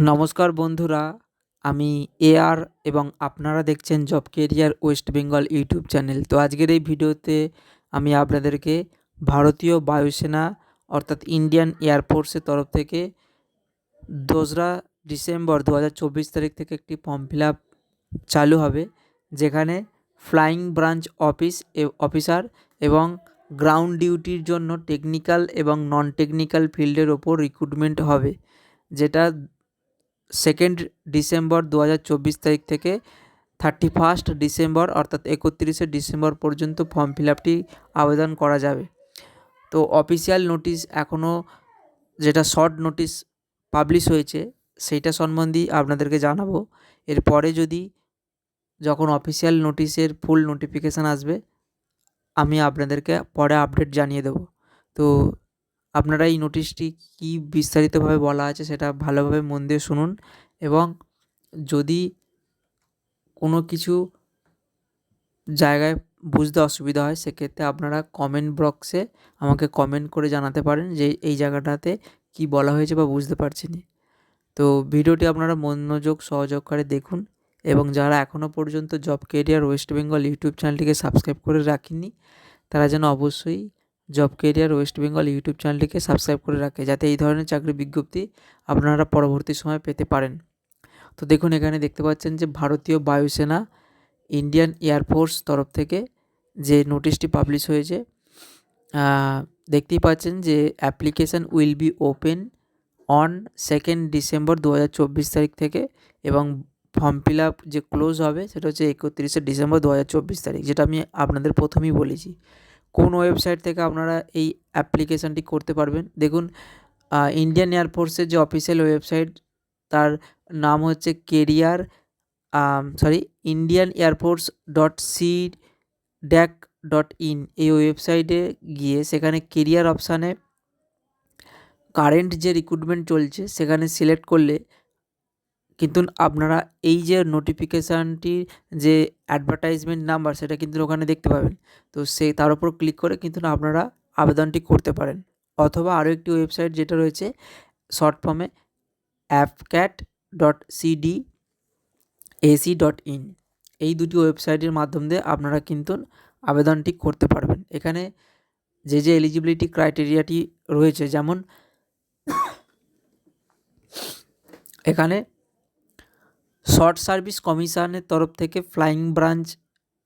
নমস্কার বন্ধুরা, আমি এ আর এবং আপনারা দেখছেন job career West Bengal YouTube channel. তো আজকের এই ভিডিওতে আমি আপনাদেরকে ভারতীয় বায়ুসেনা অর্থাৎ ইন্ডিয়ান এয়ারফোর্সের তরফ থেকে দোসরা ডিসেম্বর দু হাজার চব্বিশ তারিখ থেকে একটি ফর্ম ফিল চালু হবে, যেখানে ফ্লাইং ব্রাঞ্চ অফিস অফিসার এবং গ্রাউন্ড ডিউটির জন্য টেকনিক্যাল এবং নন টেকনিক্যাল ফিল্ডের ওপর রিক্রুটমেন্ট হবে, যেটা সেকেন্ড ডিসেম্বর দু হাজার চব্বিশ তারিখ থেকে থার্টি ফার্স্ট ডিসেম্বর অর্থাৎ একত্রিশে ডিসেম্বর পর্যন্ত ফর্ম ফিল আপটি আবেদন করা যাবে। তো অফিসিয়াল নোটিশ এখনও যেটা শর্ট নোটিশ পাবলিশ হয়েছে সেইটা সম্বন্ধেই আপনাদেরকে জানাব। এরপরে যদি যখন অফিসিয়াল নোটিশের ফুল নোটিফিকেশান আসবে, আমি আপনাদেরকে পরে আপডেট জানিয়ে দেবো। তো আপনারা এই নোটিশটি কী বিস্তারিতভাবে বলা আছে সেটা ভালোভাবে মন দিয়ে শুনুন এবং যদি কোনো কিছু জায়গায় বুঝতে অসুবিধা হয়, সেক্ষেত্রে আপনারা কমেন্ট বক্সে আমাকে কমেন্ট করে জানাতে পারেন যে এই জায়গাটাতে কি বলা হয়েছে বা বুঝতে পারছি না। তো ভিডিওটি আপনারা মনোযোগ সহযোগকারে দেখুন এবং যারা এখনও পর্যন্ত job career West Bengal YouTube চ্যানেলটিকে সাবস্ক্রাইব করে রাখেননি, তারা যেন অবশ্যই job career West Bengal YouTube চ্যানেলটিকে সাবস্ক্রাইব করে রাখে, যাতে এই ধরনের চাকরির বিজ্ঞপ্তি আপনারা পরবর্তী সময় পেতে পারেন। তো দেখুন, এখানে দেখতে পাচ্ছেন যে ভারতীয় বায়ুসেনা ইন্ডিয়ান এয়ারফোর্স তরফ থেকে যে নোটিশটি পাবলিশ হয়েছে দেখতেই পাচ্ছেন যে application will be open on second December দু হাজার চব্বিশ তারিখ থেকে এবং ফর্ম ফিল আপ যে ক্লোজ হবে সেটা হচ্ছে একত্রিশে ডিসেম্বর দু হাজার চব্বিশ তারিখ, যেটা আমি আপনাদের প্রথমেই বলেছি। কোন ওয়েবসাইট থেকে আপনারা এই অ্যাপ্লিকেশানটি করতে পারবেন? দেখুন ইন্ডিয়ান এয়ারফোর্সের যে অফিসিয়াল ওয়েবসাইট তার নাম হচ্ছে career sorry Indian air force dot C DAC dot in এই ওয়েবসাইটে গিয়ে সেখানে কেরিয়ার অপশানে কারেন্ট যে রিক্রুটমেন্ট চলছে, সেখানে সিলেক্ট করলে কিন্তু আপনারা এই যে নোটিফিকেশানটির যে অ্যাডভার্টাইজমেন্ট নাম্বার সেটা কিন্তু ওখানে দেখতে পাবেন। তো সেই তার উপর ক্লিক করে কিন্তু আপনারা আবেদনটি করতে পারেন। অথবা আরও একটি ওয়েবসাইট যেটা রয়েছে শর্ট ফর্মে AFCAT dot CD AC dot in এই দুটি ওয়েবসাইটের মাধ্যম দিয়ে আপনারা কিন্তু আবেদনটি করতে পারবেন। এখানে যে যে এলিজিবিলিটি ক্রাইটেরিয়াটি রয়েছে, যেমন এখানে শর্ট সার্ভিস কমিশনের তরফ থেকে ফ্লাইং ব্রাঞ্চ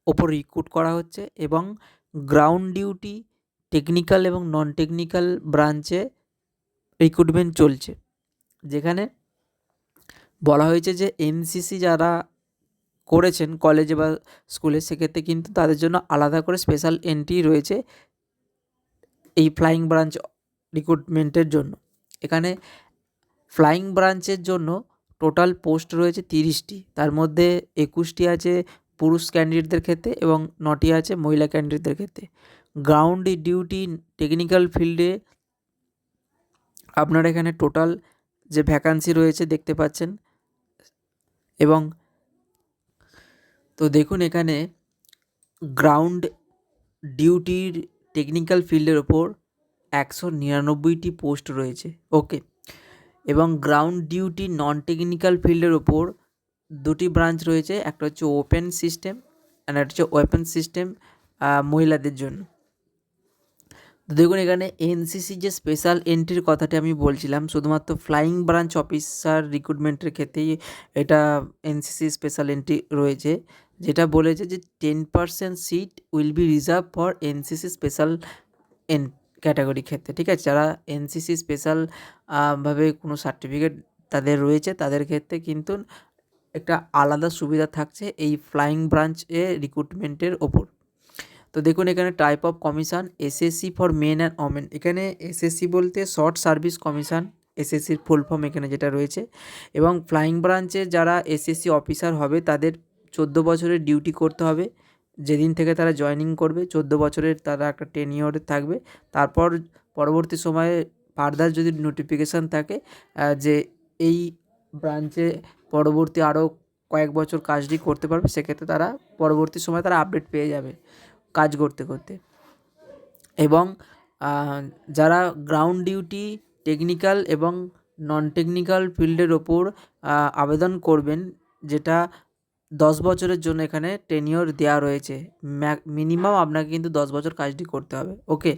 ওপর রিক্রুট করা হচ্ছে এবং গ্রাউন্ড ডিউটি টেকনিক্যাল এবং নন টেকনিক্যাল ব্রাঞ্চে রিক্রুটমেন্ট চলছে। যেখানে বলা হয়েছে যে এনসিসি যারা করেছেন কলেজে বা স্কুলে, সেক্ষেত্রে কিন্তু তাদের জন্য আলাদা করে স্পেশাল এন্ট্রি রয়েছে এই ফ্লাইং ব্রাঞ্চ রিক্রুটমেন্টের জন্য। এখানে ফ্লাইং ব্রাঞ্চের জন্য টোটাল পোস্ট রয়েছে তিরিশটি। তার মধ্যে একুশটি আছে পুরুষ ক্যান্ডিডেটদের ক্ষেত্রে এবং নটি আছে মহিলা ক্যান্ডিডেটদের ক্ষেত্রে। গ্রাউন্ড ডিউটি টেকনিক্যাল ফিল্ডে আপনার এখানে টোটাল যে ভ্যাকান্সি রয়েছে দেখতে পাচ্ছেন। এবং তো দেখুন এখানে গ্রাউন্ড ডিউটির টেকনিক্যাল ফিল্ডের ওপর একশো নিরানব্বইটি পোস্ট রয়েছে। ওকে। এবং গ্রাউন্ড ডিউটি নন টেকনিক্যাল ফিল্ডের ওপর দুটি ব্রাঞ্চ রয়েছে, একটা হচ্ছে ওপেন সিস্টেম অ্যান্ড একটা হচ্ছে ওয়েপন সিস্টেম মহিলাদের জন্য। তো দেখুন এখানে এনসিসি যে স্পেশাল এন্ট্রির কথাটি আমি বলছিলাম, শুধুমাত্র ফ্লাইং ব্রাঞ্চ অফিসার রিক্রুটমেন্টের ক্ষেত্রেই এটা এনসিসি স্পেশাল এন্ট্রি রয়েছে, যেটা বলেছে যে ten percent seat will be reserve for NCC special N category ক্ষেত্রে, ঠিক আছে? যারা এনসিসি স্পেশাল ভাবে কোনো সার্টিফিকেট তাদের রয়েছে, তাদের ক্ষেত্রে কিন্তু একটা আলাদা সুবিধা থাকছে এই ফ্লাইং ব্রাঞ্চে রিক্রুটমেন্টের ওপর। তো দেখুন, এখানে type of commission SSC for men and women এখানে এসএসসি বলতে শর্ট সার্ভিস কমিশন এসএসসির ফুল ফর্ম এখানে যেটা রয়েছে। এবং ফ্লাইং ব্রাঞ্চে যারা এসএসসি অফিসার হবে, তাদের চোদ্দ বছরের ডিউটি করতে হবে। যেদিন থেকে তারা জয়নিং করবে, চোদ্দ বছরের তারা একটা টেনিওরে থাকবে। তারপর পরবর্তী সময়ে ফার্দার যদি নোটিফিকেশান থাকে যে এই ব্রাঞ্চে পরবর্তী আরও কয়েক বছর কাজটি করতে পারবে, সেক্ষেত্রে তারা পরবর্তী সময় তারা আপডেট পেয়ে যাবে কাজ করতে করতে। এবং যারা গ্রাউন্ড ডিউটি টেকনিক্যাল এবং নন টেকনিক্যাল ফিল্ডের ওপর আবেদন করবেন, যেটা দশ বছরের জন্য এখানে টেনিওর দেওয়া রয়েছে। মিনিমাম আপনাকে কিন্তু দশ বছর কাজটি করতে হবে। ওকে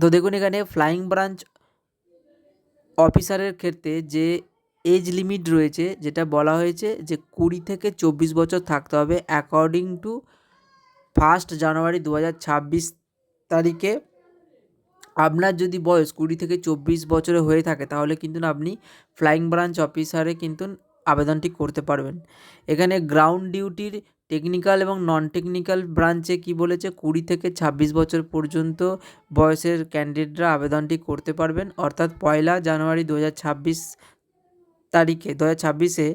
তো দেখুন এখানে ফ্লাইং ব্রাঞ্চ অফিসারের ক্ষেত্রে যে এজ লিমিট রয়েছে, যেটা বলা হয়েছে যে কুড়ি থেকে চব্বিশ বছর থাকতে হবে অ্যাকর্ডিং টু ফার্স্ট জানুয়ারি দু হাজার ছাব্বিশ তারিখে। আপনার যদি বয়স কুড়ি থেকে চব্বিশ বছরে হয়ে থাকে, তাহলে কিন্তু আপনি ফ্লাইং ব্রাঞ্চ অফিসারে কিন্তু আবেদনটি করতে পারবেন। এখানে গ্রাউন্ড ডিউটির টেকনিক্যাল এবং নন টেকনিক্যাল ব্রাঞ্চে কি বলেছে? কুড়ি থেকে ছাব্বিশ বছর পর্যন্ত বয়সের ক্যান্ডিডেটরা আবেদনটি করতে পারবেন। অর্থাৎ পয়লা জানুয়ারি দু হাজার ছাব্বিশ তারিখে, দু হাজার ছাব্বিশে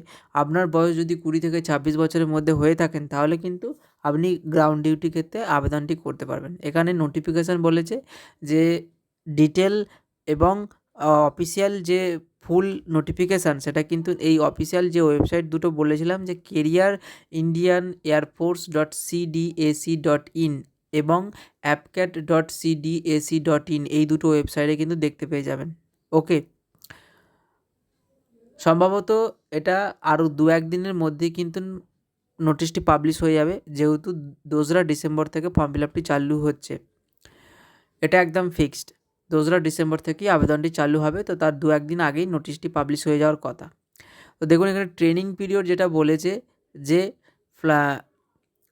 আপনার বয়স যদি কুড়ি থেকে ছাব্বিশ বছরের মধ্যে হয়ে থাকেন, তাহলে কিন্তু আপনি গ্রাউন্ড ডিউটি ক্ষেত্রে আবেদনটি করতে পারবেন। এখানে নোটিফিকেশান বলেছে যে ডিটেল এবং অফিসিয়াল যে ফুল নোটিফিকেশান, সেটা কিন্তু এই অফিসিয়াল যে ওয়েবসাইট দুটো বলেছিলাম যে career Indian air force dot CDAC dot in এবং AFCAT dot CDAC dot in, এই দুটো ওয়েবসাইটে কিন্তু দেখতে পেয়ে যাবেন। ওকে। সম্ভবত এটা আরও দু একদিনের মধ্যে কিন্তু নোটিশটি পাবলিশ হয়ে যাবে, যেহেতু দোসরা ডিসেম্বর থেকে ফর্ম ফিল আপটি চালু হচ্ছে। এটা একদম ফিক্সড। দোসরা ডিসেম্বর থেকেই আবেদনটি চালু হবে। তো তার দু একদিন আগেই নোটিশটি পাবলিশ হয়ে যাওয়ার কথা। তো দেখুন, এখানে ট্রেনিং পিরিয়ড যেটা বলেছে যে, ফ্লা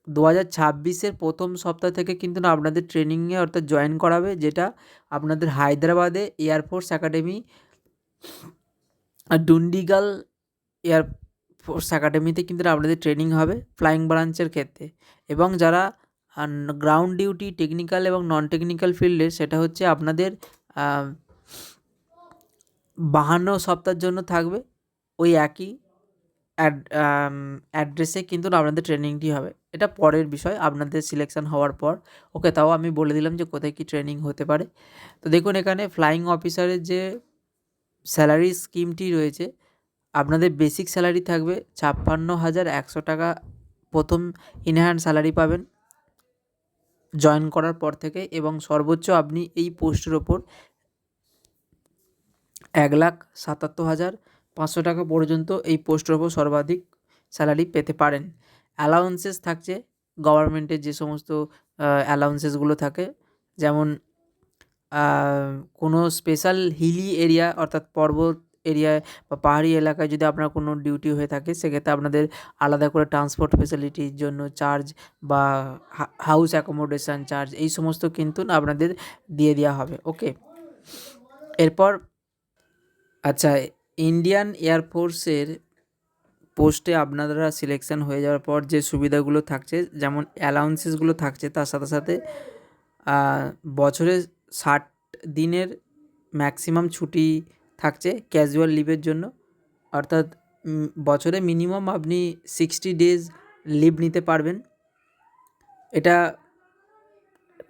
দু হাজার ছাব্বিশের প্রথম সপ্তাহ থেকে কিন্তু না আপনাদের ট্রেনিংয়ে অর্থাৎ জয়েন করাবে, যেটা আপনাদের হায়দ্রাবাদে এয়ারফোর্স একাডেমি ডুন্ডিগাল এয়ারফোর্স একাডেমিতে কিন্তু আপনাদের ট্রেনিং হবে, ফ্লাইং ব্রাঞ্চের ক্ষেত্রে। এবং যারা গ্রাউন্ড ডিউটি টেকনিক্যাল এবং নন টেকনিক্যাল ফিল্ডে সেটা হচ্ছে আপনাদের বাহান্ন সপ্তাহের জন্য থাকবে। ওই একই অ্যাড্রেসে কিন্তু আপনাদের ট্রেনিংটি হবে। এটা পরের বিষয়, আপনাদের সিলেকশন হওয়ার পর। ওকে, তাও আমি বলে দিলাম যে কোথায় কী ট্রেনিং হতে পারে। তো দেখুন এখানে ফ্লাইং অফিসারের যে স্যালারি স্কিমটি রয়েছে, আপনাদের বেসিক স্যালারি থাকবে ছাপ্পান্ন হাজার একশো টাকা। প্রথম ইনহ্যান্ড স্যালারি পাবেন। জয়েন করার পর থেকে এবং সর্বোচ্চ আপনি এই পোস্টের ওপর এক লাখ সাতাত্তর হাজার পাঁচশো টাকা পর্যন্ত এই পোস্টের ওপর সর্বাধিক স্যালারি পেতে পারেন। অ্যালাউন্সেস থাকছে গভর্নমেন্টের যে সমস্ত অ্যালাউন্সেসগুলো থাকে, যেমন কোনো স্পেশাল হিলি এরিয়া অর্থাৎ পর্বত এরিয়ায় বা পাহাড়ি এলাকায় যদি আপনার কোনো ডিউটি হয়ে থাকে, সেক্ষেত্রে আপনাদের আলাদা করে ট্রান্সপোর্ট ফেসিলিটির জন্য চার্জ বা হাউস অ্যাকোমোডেশন চার্জ এই সমস্ত কিন্তু আপনাদের দিয়ে দেওয়া হবে ওকে এরপর আচ্ছা ইন্ডিয়ান এয়ারফোর্সের পোস্টে আপনারা সিলেকশন হয়ে যাওয়ার পর যে সুবিধাগুলো থাকছে, যেমন অ্যালাউন্সেসগুলো থাকছে, তার সাথে সাথে বছরে ষাট দিনের ম্যাক্সিমাম ছুটি থাকছে ক্যাজুয়াল লিভের জন্য। অর্থাৎ বছরে মিনিমাম আপনি সিক্সটি ডেজ লিভ নিতে পারবেন। এটা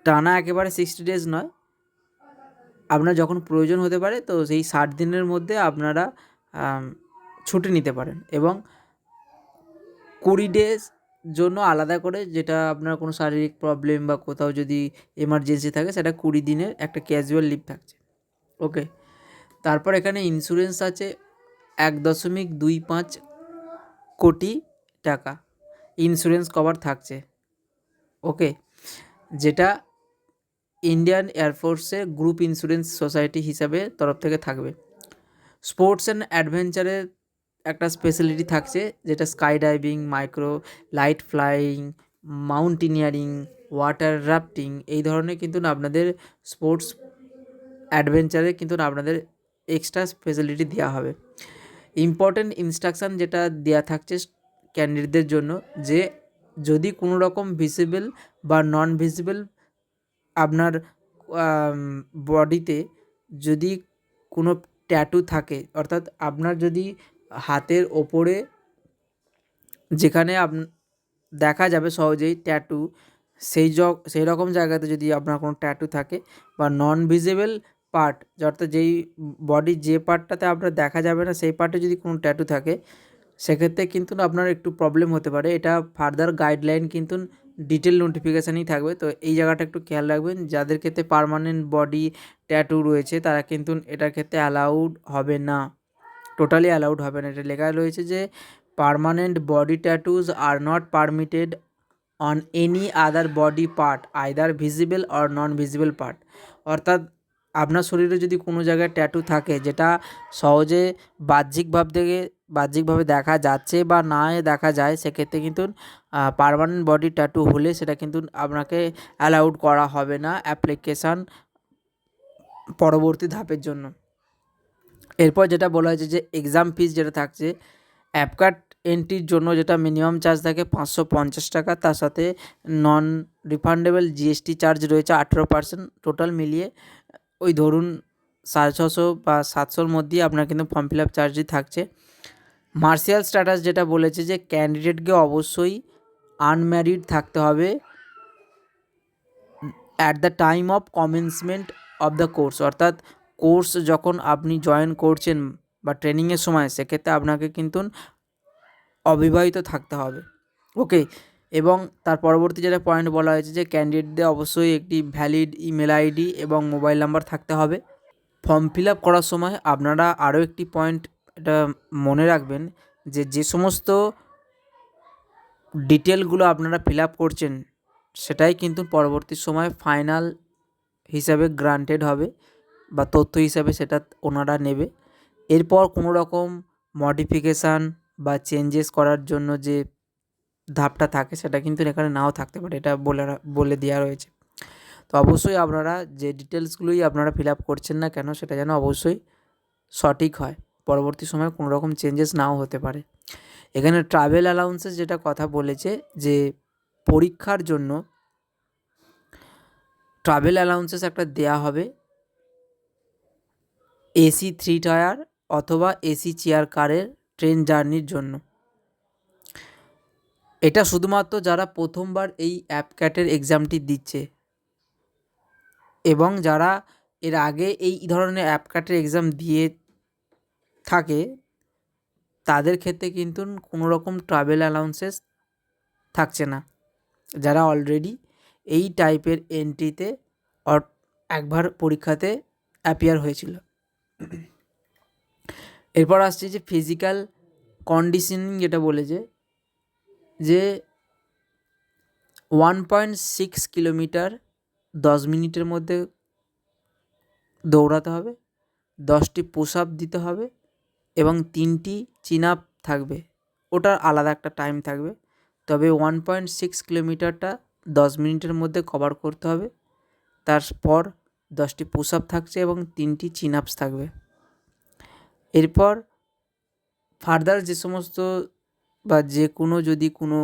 টানা একেবারে সিক্সটি ডেজ নয়। আপনার যখন প্রয়োজন হতে পারে, তো সেই ষাট দিনের মধ্যে আপনারা ছুটি নিতে পারেন এবং কুড়ি ডেজ জন্য আলাদা করে যেটা আপনার কোনো শারীরিক প্রবলেম বা কোথাও যদি এমার্জেন্সি থাকে, সেটা কুড়ি দিনের একটা ক্যাজুয়াল লিভ থাকছে। ওকে তারপর এখানে ইন্স্যুরেন্স আছে এক দশমিক দুই পাঁচ কোটি টাকা। ইন্স্যুরেন্স কভার থাকছে। ওকে যেটা ইন্ডিয়ান এয়ারফোর্সের গ্রুপ ইন্স্যুরেন্স সোসাইটি হিসাবে তরফ থেকে থাকবে। স্পোর্টস অ্যান্ড অ্যাডভেঞ্চারের একটা স্পেশালিটি থাকছে, যেটা sky diving micro light flying mountaineering water rafting এই ধরনের কিন্তু আপনাদের স্পোর্টস অ্যাডভেঞ্চারে কিন্তু আপনাদের এক্সট্রা ফেসিলিটি দেওয়া হবে। ইম্পর্টেন্ট ইনস্ট্রাকশান যেটা দেওয়া থাকছে ক্যান্ডিডেটদের জন্য যে যদি কোনো রকম ভিজিবল বা নন ভিজিবল আপনার বডিতে যদি কোনো ট্যাটু থাকে, অর্থাৎ আপনার যদি হাতের ওপরে যেখানে আপ, দেখা যাবে সহজেই ট্যাটু সেই জ, সেই রকম জায়গাতে যদি আপনার কোনো ট্যাটু থাকে বা নন ভিজিবল পার্ট অর্থাৎ যেই বডির যে পার্টটাতে আপনার দেখা যাবে না, সেই পার্টে যদি কোনো ট্যাটু থাকে, সেক্ষেত্রে কিন্তু আপনার একটু প্রবলেম হতে পারে। এটা ফার্দার গাইডলাইন কিন্তু ডিটেল নোটিফিকেশানই থাকবে। তো এই জায়গাটা একটু খেয়াল রাখবেন, যাদের ক্ষেত্রে পারমানেন্ট বডি ট্যাটু রয়েছে, তারা কিন্তু এটার ক্ষেত্রে অ্যালাউড হবে না। টোটালি অ্যালাউড হবে না। এটা লেখা রয়েছে যে permanent body tattoos are not permitted on any other body part either visible or non visible part অর্থাৎ আপনার শরীরে যদি কোনো জায়গায় ট্যাটু থাকে, যেটা সহজে বাহ্যিকভাব থেকে, বাহ্যিকভাবে দেখা যাচ্ছে বা না দেখা যায়, সেক্ষেত্রে কিন্তু পারমানেন্ট বডি ট্যাটু হলে সেটা কিন্তু আপনাকে অ্যালাউড করা হবে না অ্যাপ্লিকেশান পরবর্তী ধাপের জন্য। এরপর যেটা বলা হয়েছে যে এক্সাম ফিস যেটা থাকছে অ্যাপকার্ট এন্ট্রির জন্য যেটা মিনিমাম চার্জ থাকে পাঁচশো পঞ্চাশ টাকা, তার সাথে নন রিফান্ডেবল জিএসটি চার্জ রয়েছে আঠেরো পার্সেন্ট টোটাল মিলিয়ে। ওই ধরুন সাড়ে ছশো বা সাতশোর মধ্যেই আপনার কিন্তু ফর্ম ফিল আপ চার্জই থাকছে। মার্শিয়াল স্ট্যাটাস যেটা বলেছে যে ক্যান্ডিডেটকে অবশ্যই আনম্যারিড থাকতে হবে at the time of commencement of the course অর্থাৎ কোর্স যখন আপনি জয়েন করছেন বা ট্রেনিংয়ের সময়, সেক্ষেত্রে আপনাকে কিন্তু অবিবাহিত থাকতে হবে। ওকে এবং তার পরবর্তী যেটা পয়েন্ট বলা হয়েছে যে ক্যান্ডিডেটদের অবশ্যই একটি ভ্যালিড ইমেল আইডি এবং মোবাইল নাম্বার থাকতে হবে। ফর্ম ফিল আপ করার সময় আপনারা আরও একটি পয়েন্ট এটা মনে রাখবেন যে যে সমস্ত ডিটেলগুলো আপনারা ফিল আপ করছেন, সেটাই কিন্তু পরবর্তী সময় ফাইনাল হিসাবে গ্রান্টেড হবে বা তথ্য হিসাবে সেটা ওনারা নেবে। এরপর কোনো রকম মডিফিকেশান বা চেঞ্জেস করার জন্য যে ধাপটা থাকে, সেটা কিন্তু এখানে নাও থাকতে পারে, এটা বলে বলে দেওয়া রয়েছে। তো অবশ্যই আপনারা যে ডিটেলসগুলোই আপনারা ফিল আপ করছেন না কেন, সেটা যেন অবশ্যই সঠিক হয়। পরবর্তী সময় কোনো রকম চেঞ্জেস নাও হতে পারে। এখানে ট্রাভেল অ্যালাউন্সেস যেটা কথা বলেছে, যে পরীক্ষার জন্য ট্রাভেল অ্যালাউন্সেস একটা দেয়া হবে, এসি থ্রি টায়ার অথবা এসি চেয়ার কারের ট্রেন জার্নির জন্য। এটা শুধুমাত্র যারা প্রথমবার এই অ্যাপ ক্যাটের এক্সামটি দিচ্ছে এবং যারা এর আগে এই ধরনের অ্যাপ ক্যাটের এক্সাম দিয়ে থাকে, তাদের ক্ষেত্রে কিন্তু কোনো রকম ট্রাভেল অ্যালাউন্সেস থাকছে না। যারা অলরেডি এই টাইপের এন্ট্রিতে একবার পরীক্ষাতে অ্যাপিয়ার হয়েছিল। এরপর আসছে যে ফিজিক্যাল কন্ডিশনিং যেটা বলেছে যে ওয়ান পয়েন্ট সিক্স কিলোমিটার দশ মিনিটের মধ্যে দৌড়াতে হবে, দশটি পুশ আপ দিতে হবে এবং তিনটি চিন আপ থাকবে। ওটার আলাদা একটা টাইম থাকবে। তবে ওয়ান পয়েন্ট সিক্স কিলোমিটারটা দশ মিনিটের মধ্যে কভার করতে হবে। তারপর দশটি পুশ আপ থাকছে এবং তিনটি চিন আপস থাকবে। এরপর ফার্দার যে সমস্ত বা যে কোনো যদি কোনো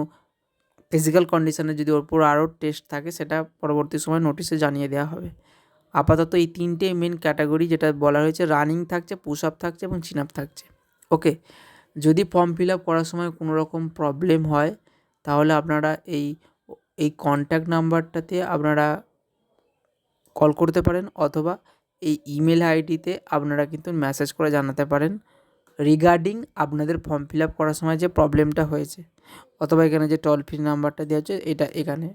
ফিজিক্যাল কন্ডিশনে যদি ওর উপর আরও টেস্ট থাকে, সেটা পরবর্তী সময় নোটিশে জানিয়ে দেওয়া হবে। আপাতত এই তিনটে মেন ক্যাটাগরি যেটা বলা হয়েছে রানিং থাকছে পুশ আপ থাকছে এবং চিন আপ থাকছে। ওকে যদি ফর্ম ফিল আপ করার সময় কোনো রকম প্রবলেম হয়, তাহলে আপনারা এই এই কন্ট্যাক্ট নাম্বারটাতে আপনারা কল করতে পারেন অথবা এই ইমেল আইডিতে আপনারা কিন্তু মেসেজ করে জানাতে পারেন। রিগার্ডিং আপনাদের ফর্ম ফিল আপ করার সময় যে প্রবলেমটা হয়েছে, অথবা এখানে যে টোল ফ্রি নাম্বারটা দেওয়া হচ্ছে, এটা এখানে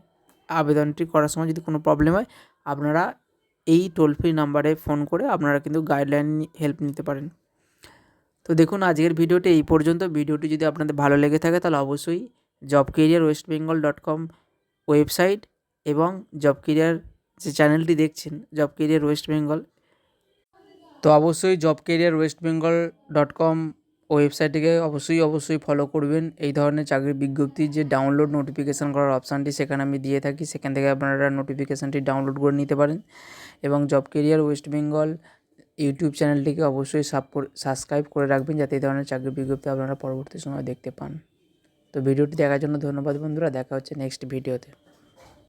আবেদনটি করার সময় যদি কোনো প্রবলেম হয়, আপনারা এই টোল ফ্রি নাম্বারে ফোন করে আপনারা কিন্তু গাইডলাইন হেল্প নিতে পারেন। তো দেখুন, আজকের ভিডিওটি এই পর্যন্ত। ভিডিওটি যদি আপনাদের ভালো লেগে থাকে, তাহলে অবশ্যই job career West Bengal dot com website এবং জব কেরিয়ার যে চ্যানেলটি দেখছেন জব কেরিয়ার ওয়েস্ট বেঙ্গল তো অবশ্যই job career West Bengal dot com ওয়েবসাইটটিকে অবশ্যই অবশ্যই ফলো করবেন। এই ধরনের চাকরির বিজ্ঞপ্তি, যে ডাউনলোড নোটিফিকেশান করার অপশানটি সেখানে আমি দিয়ে থাকি, সেখান থেকে আপনারা নোটিফিকেশানটি ডাউনলোড করে নিতে পারেন। এবং job career West Bengal YouTube চ্যানেলটিকে অবশ্যই সাবস্ক্রাইব করে রাখবেন, যাতে এই ধরনের চাকরির বিজ্ঞপ্তি আপনারা পরবর্তী সময় দেখতে পান। তো ভিডিওটি দেখার জন্য ধন্যবাদ বন্ধুরা, দেখা হচ্ছে নেক্সট ভিডিওতে